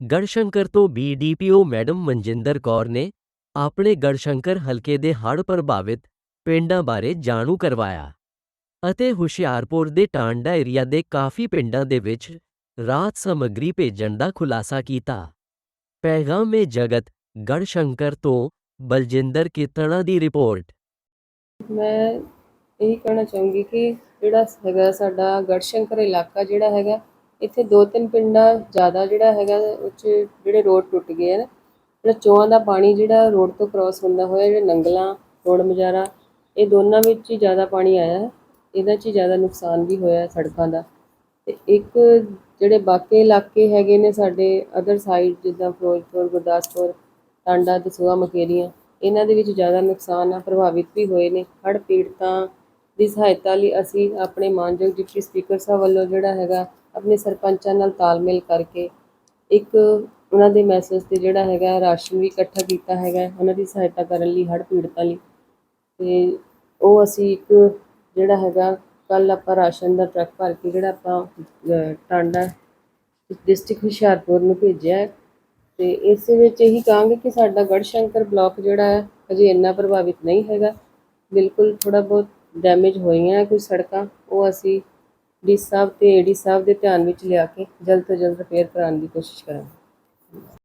ਗੜਸ਼ੰਕਰ ਤੋਂ BDPO madam Manjinder Kaur ਨੇ ਆਪਣੇ ਗੜਸ਼ੰਕਰ ਹਲਕੇ ਦੇ ਹੜ੍ਹ ਪ੍ਰਭਾਵਿਤ ਪਿੰਡਾਂ ਬਾਰੇ ਜਾਣੂ ਕਰਵਾਇਆ ਅਤੇ ਹੁਸ਼ਿਆਰਪੁਰ ਦੇ ਟਾਂਡਾ ਏਰੀਆ ਦੇ ਕਾਫੀ ਪਿੰਡਾਂ ਦੇ ਵਿੱਚ ਰਾਤ ਸਮੱਗਰੀ ਭੇਜਣ ਦਾ ਖੁਲਾਸਾ ਕੀਤਾ। ਪੈਗਾਮ-ਏ ਜਗਤ ਗੜਸ਼ੰਕਰ ਤੋਂ ਬਲਜਿੰਦਰ ਕੀਰਤਣਾ ਦੀ ਰਿਪੋਰਟ। ਮੈਂ ਇਹੀ ਕਹਿਣਾ ਚਾਹੂੰਗੀ ਕਿ ਜਿਹੜਾ ਹੈਗਾ ਸਾਡਾ ਗੜਸ਼ੰਕਰ ਇਲਾਕਾ ਜਿਹੜਾ ਹੈਗਾ ਇੱਥੇ ਦੋ ਤਿੰਨ ਪਿੰਡਾਂ ਜ਼ਿਆਦਾ ਜਿਹੜਾ ਹੈਗਾ, ਉਹ 'ਚ ਜਿਹੜੇ ਰੋਡ ਟੁੱਟ ਗਏ ਹਨ ਜਿਹੜਾ ਚੋਆਂ ਦਾ ਪਾਣੀ ਜਿਹੜਾ ਰੋਡ ਤੋਂ ਕ੍ਰਾਸ ਹੁੰਦਾ ਹੋਇਆ, ਜਿਹੜਾ ਨੰਗਲਾਂ, ਰੋਡ ਮਜਾਰਾ, ਇਹ ਦੋਨਾਂ ਵਿੱਚ ਹੀ ਜ਼ਿਆਦਾ ਪਾਣੀ ਆਇਆ। ਹੈ ਇਹਨਾਂ 'ਚ ਹੀ ਜ਼ਿਆਦਾ ਨੁਕਸਾਨ ਵੀ ਹੋਇਆ ਸੜਕਾਂ ਦਾ। ਅਤੇ ਇੱਕ ਜਿਹੜੇ ਬਾਕੀ ਇਲਾਕੇ ਹੈਗੇ ਨੇ ਸਾਡੇ ਅਦਰ ਸਾਈਡ ਜਿੱਦਾਂ ਫਿਰੋਜ਼ਪੁਰ, ਗੁਰਦਾਸਪੁਰ, ਟਾਂਡਾ ਦਸੂਹਾ ਮਕੇਰੀਆਂ, ਇਹਨਾਂ ਦੇ ਵਿੱਚ ਜ਼ਿਆਦਾ ਨੁਕਸਾਨ ਆ, ਪ੍ਰਭਾਵਿਤ ਵੀ ਹੋਏ ਨੇ। ਹੜ੍ਹ ਪੀੜਤਾਂ ਦੀ ਸਹਾਇਤਾ ਲਈ ਅਸੀਂ ਆਪਣੇ ਮਾਨਯੋਗ ਡਿਪਟੀ ਸਪੀਕਰ ਸਾਹਿਬ ਵੱਲੋਂ ਜਿਹੜਾ ਹੈਗਾ ਆਪਣੇ ਸਰਪੰਚਾਂ ਨਾਲ ਤਾਲਮੇਲ ਕਰਕੇ ਇੱਕ ਉਹਨਾਂ ਦੇ ਮੈਸੇਜ ਤੇ ਜਿਹੜਾ ਹੈਗਾ ਰਾਸ਼ਨ ਵੀ ਇਕੱਠਾ ਕੀਤਾ ਹੈਗਾ ਉਹਨਾਂ ਦੀ ਸਹਾਇਤਾ ਕਰਨ ਲਈ, ਹੜ੍ਹ ਪੀੜਤਾਂ ਲਈ। ਤੇ ਉਹ ਅਸੀਂ ਇੱਕ ਜਿਹੜਾ ਹੈਗਾ ਕੱਲ ਆਪਾਂ ਰਾਸ਼ਨ ਦਾ ਟਰੱਕ ਭਰ ਕੇ ਜਿਹੜਾ ਆਪਾਂ ਟਾਂਡਾ ਡਿਸਟ੍ਰਿਕਟ ਹੁਸ਼ਿਆਰਪੁਰ ਨੂੰ ਭੇਜਿਆ ਹੈ। ਤੇ ਇਸ ਵਿੱਚ ਇਹੀ ਕਹਾਂਗੇ ਕਿ ਸਾਡਾ ਗੜਸ਼ੰਕਰ ਬਲਾਕ ਜਿਹੜਾ ਹੈ ਅਜੇ ਇੰਨਾ ਪ੍ਰਭਾਵਿਤ ਨਹੀਂ ਹੈਗਾ। ਬਿਲਕੁਲ ਥੋੜਾ ਬਹੁਤ ਡੈਮੇਜ ਹੋਈਆਂ ਕੋਈ ਸੜਕਾਂ, ਉਹ ਅਸੀਂ ਡੀ ਸਾਹਿਬ ਤੇ ਏਡੀ ਸਾਹਿਬ ਦੇ ਧਿਆਨ ਵਿੱਚ ਲਿਆ ਕੇ ਜਲਦ ਤੋਂ ਜਲਦ ਰਿਪੇਅਰ ਕਰਾਉਣ ਦੀ ਕੋਸ਼ਿਸ਼ ਕਰਾਂਗੇ।